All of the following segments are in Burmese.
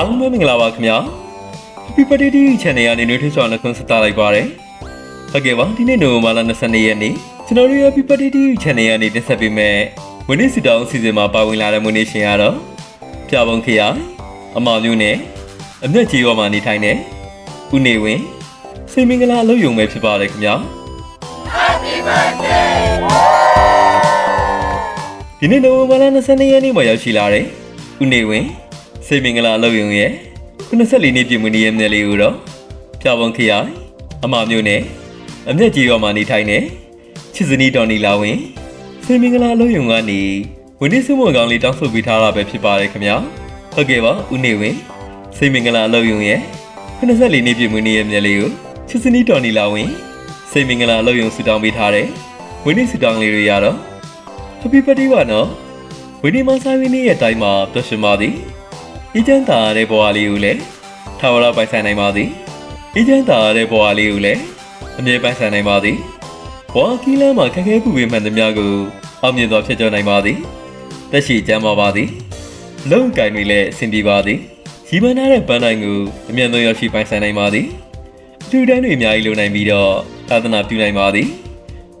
အားလုံးပဲမင်္ဂလာပါခင်ဗျာ Happy Birthday to you channel ကနေနှွေးထွေးစွာနှုတ်ဆက်တာလိုက်ပါတယ်ဟုတ်ကဲ့ပါဒီနေ့နိုဝင်ဘာလ22ရက်နေ့ကျွန်တော်တို့ရဲ့ Happy Birthday to you channel ကနေတင်ဆက်ပေးမယ်မွေးနေ့စီတောင်းအစီအစဉ်မှာပါဝင်လာတဲ့မွေးနေ့ရှင်ကတော့ပြပုံခရအမောင်မျိုးနဲ့အမျက်ကြီးရောမှာနေထိုင်တဲ့ဦးနေဝင်းစိတ်မင်္ဂလာအလုပ်ရုံပဲဖြစ်ပါတယ်ခင်ဗျာဒီနေ့နိုဝင်ဘာလ22ရက်နေ့မှာရောက်ရှိလာတဲ့ဦးနေဝင်း စေမင်္ဂလာအလုပ်ရုံရဲ့94နှစ်ပြည့်မွေးနေ့ရက်နေ့လေးကိုတော့ဖြာပုံခရိုင်အမမျိုးနဲ့အမျက်ကြီးတော်မှာနေထိုင်တဲ့ချစ်စနီတော်နီလာဝင်းစေမင်္ဂလာအလုပ်ရုံကနေဝင်းနေစုမွန်ကောင်းလေးတောင်းဆိုပေးထားတာပဲဖြစ်ပါတယ်ခင်ဗျာဟုတ်ကဲ့ပါဦးနေဝင်းစေမင်္ဂလာအလုပ်ရုံရဲ့94နှစ်ပြည့်မွေးနေ့ရက်နေ့လေးကိုချစ်စနီတော်နီလာဝင်းစေမင်္ဂလာအလုပ်ရုံဆူတောင်းပေးထားတဲ့ဝင်းနေဆူတောင်းလေးတွေရတော့ Happy birthday ပါနော်ဝင်းဒီမဆိုင်ဝင်းရဲ့အတိုင်းမှာပျော်ရွှင်ပါသည် အေးချမ်းသာရတဲ့ဘဝလေးကိုလည်းထာဝရပိုင်ဆိုင်နိုင်ပါသည်အေးချမ်းသာရတဲ့ဘဝလေးကိုလည်းအမြဲပိုင်ဆိုင်နိုင်ပါသည်ဘဝကီးလမ်းမှာခက်ခဲပူပေမှန်သမျှကိုအောင်မြင်စွာဖြစ်ကျော်နိုင်ပါသည်တက်ရှိကျမ်းပါပါသည်လုံကင်တွေလည်းအဆင်ပြေပါသည်ရီမန်းထားတဲ့ပန်းတိုင်းကိုအမြန်ဆုံးရောက်ရှိပိုင်ဆိုင်နိုင်ပါသည်အထူးတန်းတွေအများကြီးလိုနိုင်ပြီးတော့သာသနာပြုနိုင်ပါသည်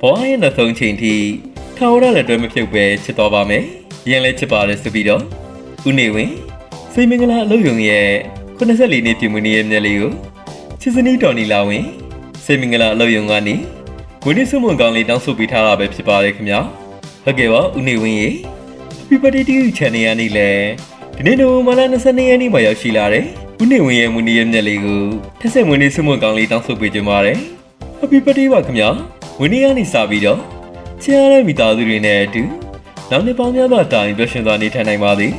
ဘဝရဲ့နောက်ဆုံးချိန်ထိထာဝရလက်တွဲမဖြုတ်ပဲချစ်တော်ပါမယ်။ရင်လည်းချစ်ပါတယ်ဆိုပြီးတော့ဦးနေဝင်း စိတ်မင်္ဂလာအလုပ်ရုံရဲ့94နှစ်ပြည့်မွေးနေ့ရဲ့မြက်လေးကိုချစ်စနီးတော်နီလာဝင်းစိတ်မင်္ဂလာအလုပ်ရုံကနေဝင်းနေစုမွန်ကောင်းလေးတောင်းဆိုပေးထားတာပဲဖြစ်ပါတယ်ခင်ဗျာ။ဟုတ်ကဲ့ပါဦးနေဝင်းရေ Happy birthday to you channel ကနေလည်းဒီနေ့နိုဝင်ဘာလ22ရက်နေ့မှာရောက်ရှိလာတဲ့ဦးနေဝင်းရဲ့မွေးနေ့ရဲ့မြက်လေးကိုထက်ဆက်မွေးနေ့စုမွန်ကောင်းလေးတောင်းဆိုပေးကြပါတယ်။ Happy birthday ပါခင်ဗျာဝင်းနေကနေစပြီးတော့ချစ်ရတဲ့မိသားစုတွေနဲ့အတူနောက်နှစ်ပေါင်းများစွာတိုင်ပျော်ရွှင်စွာနေထိုင်နိုင်ပါသည်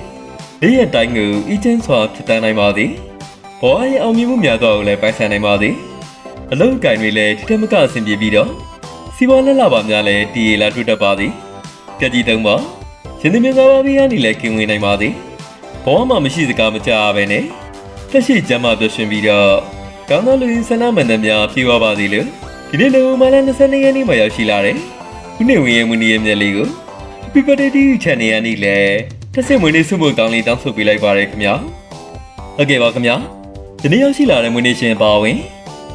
နေ့ရက်တိုင်းကိုအီးချမ်းစွာဖြစ်တန်းနိုင်ပါသည်ဘဝရဲ့အောင်မြင်မှုများစွာကိုလည်းပိုင်ဆိုင်နိုင်ပါသည်အလုပ်အကင်တွေလည်းထိထက်မကအဆင်ပြေပြီးတော့စီးပွားလက်လာပါများလည်းတည်ရလာထွတ်တတ်ပါသည်ကြည်ကြီးသုံးပါရှင်သမီးကားပါဘီကနေလည်းကင်ဝင်နိုင်ပါသည်ဘဝမှာမရှိစကားမကြားပဲနဲ့တက်ရှိကျမ်းမာပျော်ရွှင်ပြီးတော့ကောင်းသောလူရင်းဆန္ဒမှန်သမျှပြေဝပါသည်လို့ဒီနေ့နိုဝင်ဘာလ22ရက်နေ့မှာရောက်ရှိလာတယ်။ခုနေဝင်ရဲ့မွေးနေ့ရဲ့မြက်လေးကို Happy birthday to you channel ရနေလေ တစ်ဆက်မွေးနေ့ဆုမွန်ကောင်းလေးတောင်းဆိုပေးလိုက်ပါရခင်ဗျာ။ဟုတ်ကဲ့ပါခင်ဗျာ။ဒီနေ့ရောက်ရှိလာတဲ့မွေးနေ့ရှင်ပါဝင်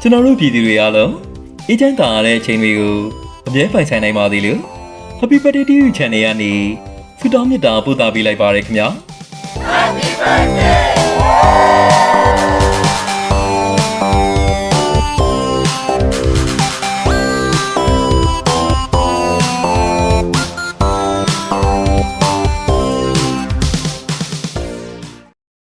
ကျွန်တော်တို့ပြည်သူတွေအားလုံးအေးချမ်းသာရတဲ့အချိန်တွေကိုအမြဲပိုင်ဆိုင်နိုင်ပါသေးလို့ Happy birthday to you channel ရနေဆုတောင်းမေတ္တာပို့သပေးလိုက်ပါရခင်ဗျာ။ Happy birthday